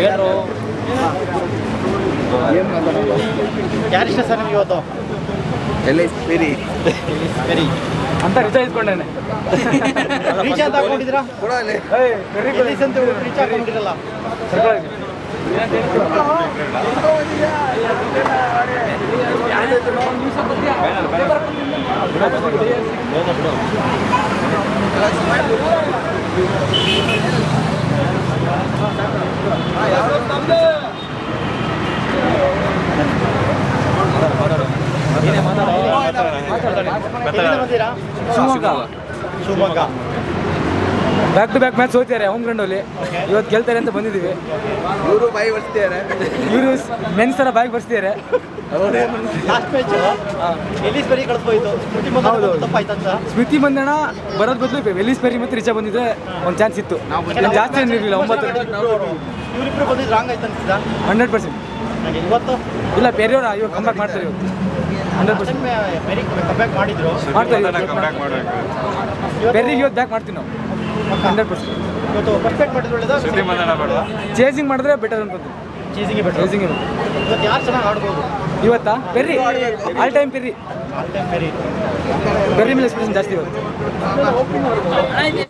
ಏನು ಯಾರಿಷ್ಟ ಸರ್ ನಿಮ್ಗೆ ಇವತ್ತು? ಎಲ್ಲಿ ಅಂತ ರೀಚ್ ಅಂತ ಹಾಕೊಂಡಿದ್ದೀರಾ? ಅಂತ ರೀಚ್ ಹಾಕೊಂಡಿರಲ್ಲ. ಎಲ್ಲಿಂದ Shivamogga. Shivamogga. Back to back match ಹೋಗ್ತಾರೆ ಹೋಮ್ ಗ್ರೌಂಡಲ್ಲಿ ಇವತ್ತು ಗೆಲ್ತಾರೆ ಅಂತ ಬಂದಿದ್ದೀವಿ. ಇವರು ಬಾಯಿ ಬರ್ತಿದ್ದಾರೆ ಇವರು ಮೆನ್ಸ್ ಥರ ಬಾಯಿ ಬರ್ಸ್ತಿದ್ದಾರೆ ಲಾಸ್ಟ್ ಮ್ಯಾಚ್ ಎಲ್ಲಿಸ್ ಬರೀ ಕಳ್ಸ್ಬೋಯ್ತು? ಸ್ಮೃತಿ ಬಂದಣ ಬರೋದ್ ಬದಲು ವೆಲ್ಲಿಸ್ ಪೆರಿ ಮತ್ತೆ ರಿಚಾ ಬಂದಿದ್ರೆ ಒಂದು ಚಾನ್ಸ್ ಇತ್ತು. ಏನ್ ಜಾಸ್ತಿ ಏನಿರಲಿಲ್ಲ ಒಂಬತ್ತು. ಹಂಡ್ರೆಡ್ ಪರ್ಸೆಂಟ್ ಇವತ್ತು ಇಲ್ಲ ಬೇರೆಯವ್ರ ಇವಾಗ ಕಂಬ್ಯಾಕ್ ಮಾಡ್ತಾರೆ ಇವತ್ತು ಹಂಡ್ರೆಡ್ ಪರ್ಸೆಂಟ್ ಬೆರಿ ಕಂಬ್ಯಾಕ್ ಮಾಡಿದ್ರು. ಮಾಡ್ತಾರೆ ಬೆರ್ರಿಗೆ ಇವತ್ತು ಬ್ಯಾಕ್ ಮಾಡ್ತೀವಿ ನಾವು. ಹಂಡ್ರೆಡ್ ಪರ್ಸೆಂಟ್ ಇವತ್ತು ಪರ್ಫೆಕ್ಟ್ ಮಾಡಿದ್ರು ಒಳ್ಳೇದಾ. ಚೇಸಿಂಗ್ ಮಾಡಿದ್ರೆ ಬೆಟರ್ ಅನ್ಕೋತೀನಿ ಚೇಸಿಂಗ್ ಬೆಟರ್ ಚೇಸಿಂಗ್ ಇವತ್ತು ಯಾರು ಚೆನ್ನಾಗಿ ಆಡ್ಬೋದು? ಇವತ್ತಾ? Perry all time Perry all time Perry ಮೇಲೆ ಎಕ್ಸ್ಪ್ರೆಷನ್ ಜಾಸ್ತಿ ಇವತ್ತು